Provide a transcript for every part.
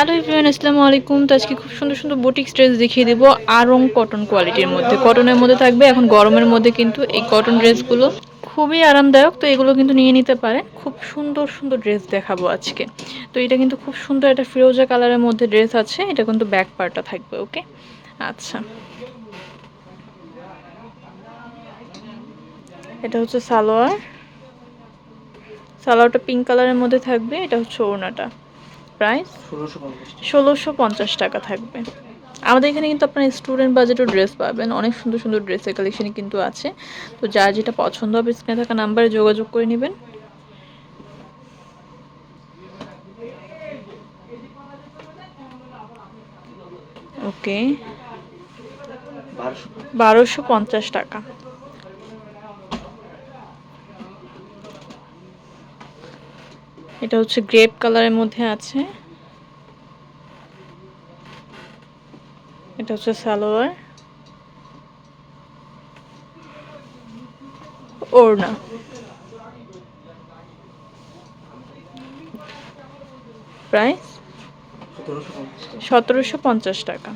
Hello everyone আসসালামু আলাইকুম। তো আজকে খুব সুন্দর সুন্দর বুটিক্স ড্রেস দেখিয়ে দেবো। আরং কটন কোয়ালিটির মধ্যে। কটনের মধ্যে থাকবে, এখন গরমের মধ্যে কিন্তু এই কটন ড্রেসগুলো খুবই আরামদায়ক। তো এগুলো কিন্তু নিয়ে নিতে পারে খুব সুন্দর সুন্দর ড্রেস দেখাবো আজকে। তো এটা কিন্তু খুব সুন্দর একটা ফিরোজা কালারের মধ্যে ড্রেস আছে। এটা কিন্তু ব্যাক পার্টটা থাকবে ওকে আচ্ছা। এটা হচ্ছে সালোয়ার। সালোয়ারটা পিঙ্ক কালারের মধ্যে থাকবে। এটা হচ্ছে ওড়নাটা। প্রাইস ষোলোশো পঞ্চাশ টাকা। থাকবে। আমাদের এখানে কিন্তু আপনার স্টুডেন্ট বাজেটও ড্রেস পাবেন। অনেক সুন্দর সুন্দর ড্রেসের কালেকশন কিন্তু আছে। তো যার যেটা পছন্দ হবে স্ক্রিনে থাকা নাম্বারে যোগাযোগ করে নেবেন। ওকে বারোশো পঞ্চাশ টাকা। এটা হচ্ছে গ্রেপ কালারের মধ্যে আছে। এটা হচ্ছে সালোয়ার। ওড়না। প্রাইস? সতেরোশো পঞ্চাশ টাকা।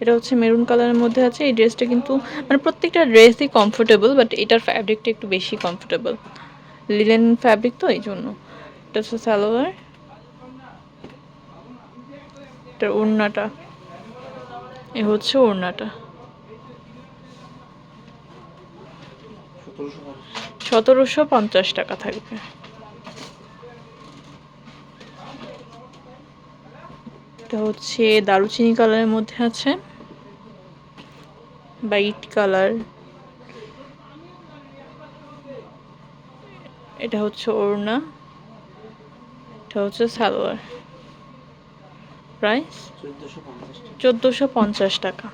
এটা হচ্ছে মেরুন কালারের মধ্যে আছে। এই ড্রেসটা কিন্তু মানে প্রত্যেকটা ড্রেসই কমফোর্টেবল বাট এটার ফ্যাব্রিকটা একটু বেশি কমফোর্টেবল লিলেন ফ্যাব্রিক তো, এই জন্য। এটা সালোয়ার। এটার ওড়নাটা। এ হচ্ছে ওড়নাটা। সতেরোশো পঞ্চাশ টাকা থাকবে। এটা হচ্ছে দারুচিনি কালারের মধ্যে আছে। বাইট কালার এটা হচ্ছে ওড়না, এটা হচ্ছে সালোয়ার। প্রাইস চোদ্দোশো পঞ্চাশ টাকা।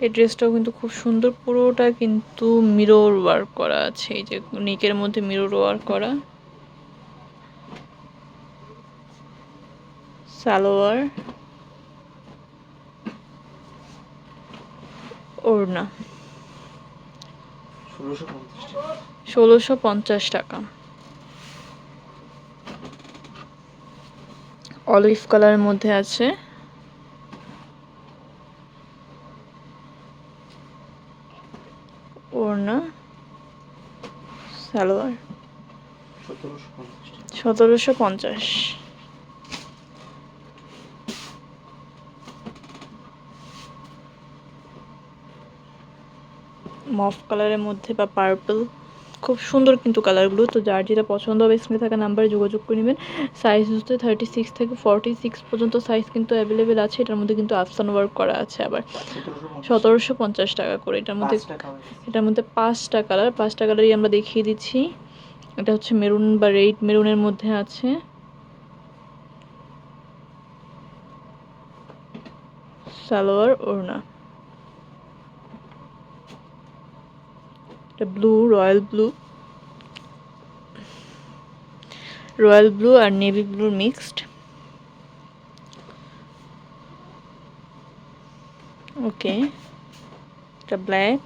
এই ড্রেসটাও কিন্তু খুব সুন্দর, পুরোটা কিন্তু মিরর ওয়ার্ক করা আছে, এই যে নেকের মধ্যে মিরর ওয়ার্ক করা। সালোয়ার। ওড়না। ষোলোশো পঞ্চাশ টাকা। অলিভ কালারের মধ্যে আছে। ওড়না। সালোয়ার। সতেরোশো পঞ্চাশ। মফ কালারের মধ্যে বা পার্পল খুব সুন্দর কিন্তু কালারগুলো। তো যার যেটা পছন্দ হবে স্ক্রিনে থাকা নাম্বারে যোগাযোগ করে নেবেন। সাইজ হচ্ছে থার্টি সিক্স থেকে ফর্টি সিক্স পর্যন্ত সাইজ কিন্তু অ্যাভেলেবেল আছে। এটার মধ্যে কিন্তু আফসান ওয়ার্ক করা আছে আবার। সতেরোশো পঞ্চাশ। টাকা করে। এটার মধ্যে এটার মধ্যে পাঁচটা কালার পাঁচটা কালারই আমরা দেখিয়ে দিচ্ছি। এটা হচ্ছে মেরুন বা রেড মেরুনের মধ্যে আছে। সালোয়ার ওড়না। এটা blue royal blue royal blue আর নেভি ব্লু মিক্সড ওকে এটা ব্ল্যাক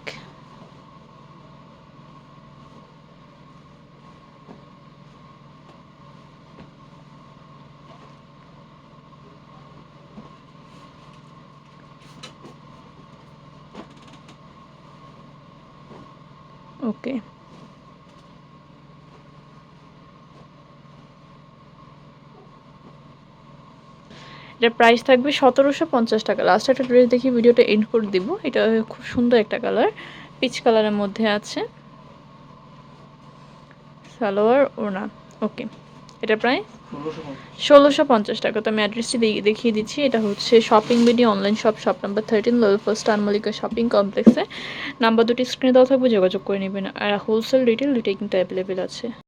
ওকে। এটার প্রাইস থাকবে সতেরোশো পঞ্চাশ টাকা। লাস্ট একটা ড্রেস দেখি ভিডিওটা এন্ড করে দিব। এটা খুব সুন্দর একটা কালার পিচ কালারের মধ্যে আছে। সালোয়ার ওনা ওকে এটা প্রায়? ষোলোশো পঞ্চাশ। টাকা। তো আমি অ্যাড্রেসটি দেখিয়ে দিচ্ছি। এটা হচ্ছে shopping BD online shop shop number thirteen level first আনমালিকা shopping কমপ্লেক্সে নাম্বার দুটি স্ক্রিনে দেওয়া থাকবে যোগাযোগ করে নেবেন। আর হোলসেল রিটেল দুটোই কিন্তু অ্যাভেলেবেল আছে।